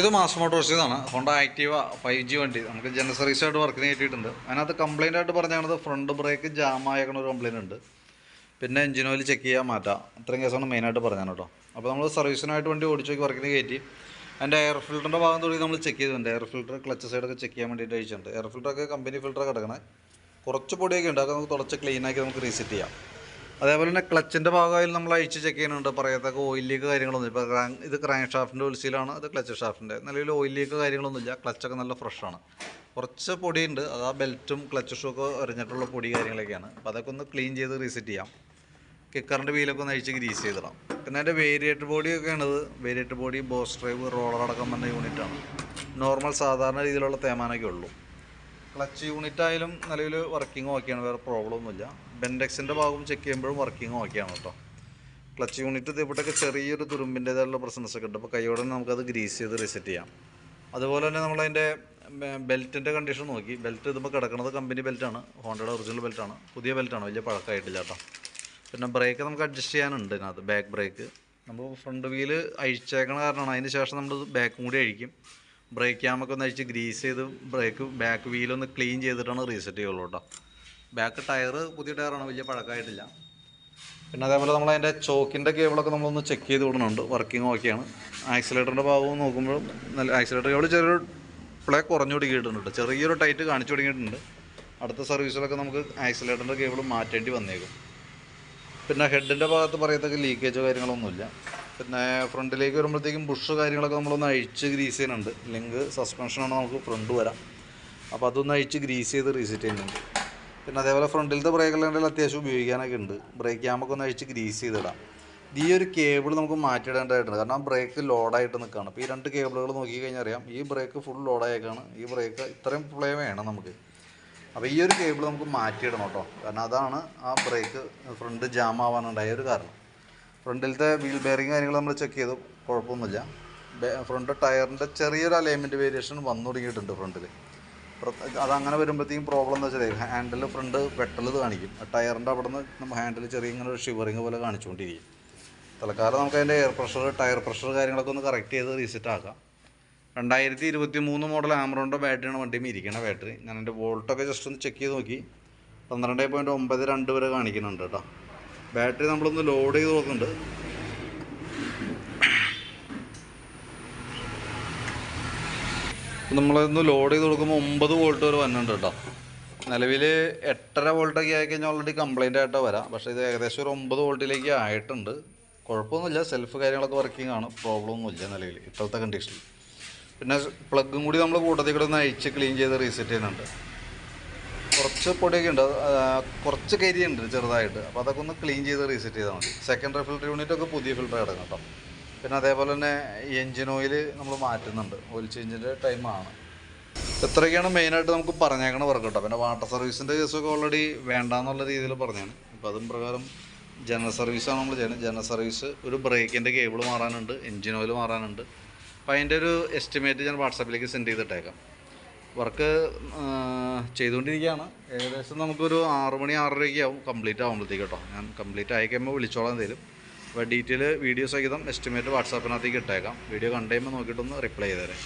ഇത് മാസ് മോട്ടോഴ്സിൽ നിന്നാണ് Honda Activa five G വണ്ടി. നമുക്ക് ജനറൽ സർവീസായിട്ട് വർക്കിന് കയറ്റിയിട്ടുണ്ട് അതിനകത്ത് കംപ്ലൈന്റ് ആയിട്ട് പറഞ്ഞത് ഫ്രണ്ട് ബ്രേക്ക് ജാം ആയേക്കണ ഒരു കംപ്ലയിന്റ് ഉണ്ട്. പിന്നെ എഞ്ചിൻ ഓയിൽ ചെക്ക് ചെയ്യാൻ മാറ്റാം. ഇത്രയും കേസാണ് മെയിനായിട്ട് പറഞ്ഞത് കേട്ടോ. അപ്പോൾ നമ്മൾ സർവീസിനായിട്ട് വണ്ടി ഓടിച്ചു നോക്കി വർക്കിന് കയറ്റി അതിന്റെ എയർ ഫിൽറ്ററിന്റെ ഭാഗം തൊടി നമ്മൾ ചെക്ക് ചെയ്തിട്ടുണ്ട്. എയർ ഫിൽറ്റർ ക്ലച്ച് സൈഡൊക്കെ ചെക്ക് ചെയ്യാൻ വേണ്ടിയിട്ട് അയച്ചിട്ടുണ്ട്. എയർ ഫിൽറ്ററൊക്കെ കമ്പനി ഫിൽറ്ററൊക്കെ കിടക്കണേ. കുറച്ച് പൊടിയൊക്കെ ഉണ്ട്. അതൊക്കെ നമുക്ക് തുടച്ച് ക്ലീനാക്കി നമുക്ക് റീസെറ്റ് ചെയ്യാം. അതേപോലെ തന്നെ ക്ലച്ചിന്റെ ഭാഗമായി നമ്മൾ അഴിച്ച് ചെക്ക് ചെയ്യുന്നുണ്ട്. പറയത്തക്ക ഓയിൽ ലീക്ക് കാര്യങ്ങളൊന്നും ഇപ്പോൾ ക്രാങ്ക് ഇത് ക്രാങ്ക് ഷാഫ്റ്റിന്റെ ഒലിസിലാണ് അത് ക്ലച്ച് ഷാഫ്റ്റിന്റെ നിലവിൽ ഓയിൽ ലീക്ക് കാര്യങ്ങളൊന്നുമില്ല ക്ലച്ചൊക്കെ നല്ല ഫ്രഷാണ് കുറച്ച് പൊടിയുണ്ട്. അത് ആ ബെൽറ്റും ക്ലച്ച് ഷൂ ഒക്കെ എറിഞ്ഞിട്ടുള്ള പൊടി കാര്യങ്ങളൊക്കെയാണ്. അപ്പോൾ അതൊക്കെ ഒന്ന് ക്ലീൻ ചെയ്ത് റീസെറ്റ് ചെയ്യാം. കിക്കറിന്റെ വീലൊക്കെ ഒന്ന് അഴിച്ച് ഗ്രീസ് ചെയ്തിടാം. പിന്നെ അതിന്റെ variator ബോഡിയൊക്കെയാണത് variator body boss drive roller അടക്കം വന്ന യൂണിറ്റാണ് നോർമൽ സാധാരണ രീതിയിലുള്ള തേമാനൊക്കെ ഉള്ളൂ. ക്ലച്ച് യൂണിറ്റ് ആയാലും നിലവിൽ വർക്കിംഗ് ഓക്കെയാണ് വേറെ പ്രോബ്ലം ഒന്നുമില്ല. ബെൻഡെക്സിന്റെ ഭാഗം ചെക്ക് ചെയ്യുമ്പോഴും വർക്കിംഗ് ഓക്കെയാണ് കേട്ടോ ക്ലച്ച് യൂണിറ്റ് ഇവിടെയൊക്കെ ചെറിയൊരു തുരുമ്പിന്റേതായുള്ള പ്രശ്നസ് ഒക്കെ ഉണ്ട്. അപ്പോൾ കൈയോടെ നമുക്കത് ഗ്രീസ് ചെയ്ത് റിസെറ്റ് ചെയ്യാം. അതുപോലെ തന്നെ നമ്മളതിന്റെ ബെൽറ്റിന്റെ കണ്ടീഷൻ നോക്കി. ബെൽറ്റ് ഇതുമ്പോൾ കിടക്കുന്നത് കമ്പനി ബെൽറ്റാണ് ഹോണ്ടയുടെ ഒറിജിനൽ ബെൽറ്റാണ് പുതിയ ബെൽറ്റാണ് വലിയ പഴക്കമായിട്ടില്ല കേട്ടോ പിന്നെ ബ്രേക്ക് നമുക്ക് അഡ്ജസ്റ്റ് ചെയ്യാനുണ്ട് ഇതിനകത്ത്. ബാക്ക് ബ്രേക്ക് നമ്മൾ ഫ്രണ്ട് വീൽ അഴിച്ചേക്കണ കാരണമാണ്. അതിന് ശേഷം നമ്മൾ ബാക്കും കൂടി അഴിക്കും. ബ്രേക്ക് ക്യാമൊക്കെ ഒന്ന് അഴിച്ച് ഗ്രീസ് ചെയ്ത് ബ്രേക്ക് ബാക്ക് വീലൊന്ന് ക്ലീൻ ചെയ്തിട്ടാണ് റീസെറ്റ് ചെയ്യുള്ളൂ കേട്ടോ ബാക്ക് ടയർ പുതിയ ടയറാണ് വലിയ പഴക്കമായിട്ടില്ല. പിന്നെ അതേപോലെ നമ്മൾ അതിന്റെ ചോക്കിന്റെ കേബിളൊക്കെ നമ്മളൊന്ന് ചെക്ക് ചെയ്ത് വിടുന്നുണ്ട് വർക്കിംഗ് ഓക്കെയാണ് ആക്സിലേറ്ററിന്റെ ഭാഗവും നോക്കുമ്പോഴും നല്ല ആക്സിലേറ്റർ കേബിൾ ചെറിയൊരു പ്ലേ കുറഞ്ഞു തുടങ്ങിയിട്ടുണ്ട് ചെറിയൊരു ടൈറ്റ് കാണിച്ചു തുടങ്ങിയിട്ടുണ്ട് അടുത്ത സർവീസിലൊക്കെ നമുക്ക് ആക്സിലേറ്ററിന്റെ കേബിൾ മാറ്റേണ്ടി വന്നേക്കും. പിന്നെ ഹെഡിന്റെ ഭാഗത്ത് പറയത്തക്ക ലീക്കേജോ കാര്യങ്ങളൊന്നുമില്ല. പിന്നെ ഫ്രണ്ടിലേക്ക് വരുമ്പോഴത്തേക്കും ബുഷ് കാര്യങ്ങളൊക്കെ നമ്മളൊന്ന് അഴിച്ച് ഗ്രീസ് ചെയ്യുന്നുണ്ട്. ലിങ്ക് സസ്പെൻഷനാണ് നമുക്ക് ഫ്രണ്ട് വരാം. അപ്പോൾ അതൊന്ന് അഴിച്ച് ഗ്രീസ് ചെയ്ത് റീസെറ്റ് ചെയ്യുന്നുണ്ട്. പിന്നെ അതേപോലെ ഫ്രണ്ടിലത്തെ ബ്രേക്ക് ലൈനിൽ അത്യാവശ്യം ഉപയോഗിക്കാനൊക്കെ ഉണ്ട്. ബ്രേക്ക് ക്യാമൊക്കെ ഒന്ന് അഴിച്ച് ഗ്രീസ് ചെയ്തിടാം. ഈ ഒരു കേബിൾ നമുക്ക് മാറ്റിയിടേണ്ടതായിട്ടുണ്ട്. കാരണം ബ്രേക്ക് ലോഡായിട്ട് നിൽക്കുകയാണ്. അപ്പോൾ ഈ രണ്ട് കേബിളുകൾ നോക്കി കഴിഞ്ഞാൽ അറിയാം. ഈ ബ്രേക്ക് ഫുൾ ലോഡായേക്കാണ് ഈ ബ്രേക്ക് ഇത്രയും പ്ലേ വേണം നമുക്ക്. അപ്പോൾ ഈ ഒരു കേബിൾ നമുക്ക് മാറ്റിയിടണം കേട്ടോ. കാരണം അതാണ് ആ ബ്രേക്ക് ഫ്രണ്ട് ജാം ആവാനുണ്ടായ ഒരു കാരണം. ഫ്രണ്ടിലത്തെ വീൽ ബെയറിങ് കാര്യങ്ങൾ നമ്മൾ ചെക്ക് ചെയ്തു. കുഴപ്പമൊന്നുമില്ല. ഫ്രണ്ട് ടയറിന്റെ ചെറിയൊരു അലൈൻമെന്റ് വേരിയേഷൻ വന്നു തുടങ്ങിയിട്ടുണ്ട് ഫ്രണ്ടിൽ അതങ്ങനെ വരുമ്പോഴത്തേക്കും പ്രോബ്ലം എന്ന് വെച്ചാൽ ഹാൻഡിൽ ഫ്രണ്ട് വെട്ടൽ കാണിക്കും. ടയറിന്റെ അവിടെ നിന്ന് നമ്മൾ ഹാൻഡിൽ ചെറിയ ഇങ്ങനെ ഒരു ഷിവറിങ് പോലെ കാണിച്ചുകൊണ്ടിരിക്കും. തൽക്കാലം നമുക്ക് അതിന്റെ എയർ പ്രഷർ ടയർ പ്രഷർ കാര്യങ്ങളൊക്കെ ഒന്ന് കറക്റ്റ് ചെയ്ത് റീസെറ്റ് ആക്കാം. രണ്ടായിരത്തി ഇരുപത്തി മൂന്ന് മോഡൽ ആമറോണിന്റെ ബാറ്ററിയാണ് വണ്ടിയും ഇരിക്കണ ബാറ്ററി ഞാൻ എന്റെ വോൾട്ടൊക്കെ ജസ്റ്റ് ഒന്ന് ചെക്ക് ചെയ്ത് നോക്കി. പന്ത്രണ്ട് പോയിന്റ് ഒമ്പത് രണ്ട് വരെ കാണിക്കുന്നുണ്ട് കേട്ടോ. ബാറ്ററി നമ്മളൊന്ന് ലോഡ് ചെയ്ത് നോക്കുന്നുണ്ട് നമ്മളൊന്ന് ലോഡ് ചെയ്ത് കൊടുക്കുമ്പോൾ ഒമ്പത് വോൾട്ട് വരെ വന്നിട്ടുണ്ട് കേട്ടോ. നിലവിൽ എട്ടര വോൾട്ടൊക്കെ ആയിക്കഴിഞ്ഞാൽ ഓൾറെഡി കംപ്ലൈന്റ് ആയിട്ടോ വരാം. പക്ഷേ ഇത് ഏകദേശം ഒരു ഒമ്പത് വോൾട്ടിലേക്ക് ആയിട്ടുണ്ട്. കുഴപ്പമൊന്നുമില്ല സെൽഫ് കാര്യങ്ങളൊക്കെ വർക്കിംഗ് ആണ്. പ്രോബ്ലം ഒന്നുമില്ല നിലവിൽ ഇപ്പോഴത്തെ കണ്ടീഷനിൽ പിന്നെ പ്ലഗും കൂടി നമ്മൾ കൂട്ടത്തിൽ കൂടെ ഒന്ന് അഴിച്ച് ക്ലീൻ ചെയ്ത് റീസെറ്റ് ചെയ്യുന്നുണ്ട്. കുറച്ച് പൊടിയൊക്കെ ഉണ്ട്. കുറച്ച് ഉണ്ട് ചെറുതായിട്ട്. അപ്പോൾ അതൊക്കെ ഒന്ന് ക്ലീൻ ചെയ്ത് റീസെറ്റ് ചെയ്താൽ മതി. സെക്കൻഡറി ഫിൽറ്റർ യൂണിറ്റ് ഒക്കെ പുതിയ ഫിൽറ്റർ കിടക്കും കേട്ടോ. പിന്നെ അതേപോലെ തന്നെ എൻജിൻ ഓയിൽ നമ്മൾ മാറ്റുന്നുണ്ട്. ഓയിൽ ചേഞ്ചിന്റെ ടൈമാണ് ഇത്രയൊക്കെയാണ് മെയിനായിട്ട് നമുക്ക് പറഞ്ഞേക്കണ വർക്ക് കേട്ടോ. പിന്നെ വാട്ടർ സർവീസിന്റെ കേസൊക്കെ ഓൾറെഡി വേണ്ടാന്നുള്ള രീതിയിൽ പറഞ്ഞാണ് അപ്പോൾ അതും പ്രകാരം ജനറൽ സർവീസാണ് നമ്മൾ ചെയ്യുന്നത്. ജനറൽ സർവീസ് ഒരു ബ്രേക്കിന്റെ കേബിൾ മാറാനുണ്ട് എൻജിൻ ഓയിൽ മാറാനുണ്ട്. അപ്പോൾ അതിന്റെ ഒരു എസ്റ്റിമേറ്റ് ഞാൻ വാട്സാപ്പിലേക്ക് സെൻഡ് ചെയ്തിട്ടേക്കാം. വർക്ക് ചെയ്തുകൊണ്ടിരിക്കുകയാണ്. ഏകദേശം നമുക്കൊരു ആറ് മണി ആറരയ്ക്ക് ആവും കംപ്ലീറ്റ് ആകുമ്പോഴത്തേക്ക് കേട്ടോ. ഞാൻ കംപ്ലീറ്റ് ആയി കഴിയുമ്പോൾ വിളിച്ചോളാം എന്തെങ്കിലും അപ്പോൾ ഡീറ്റെയിൽ വീഡിയോ സഹിതം എസ്റ്റിമേറ്റ് വാട്സാപ്പിനകത്തേക്ക് ഇട്ടേക്കാം. വീഡിയോ കണ്ടു കഴിയുമ്പോൾ നോക്കിയിട്ടൊന്ന് റിപ്ലൈ ചെയ്തേരെ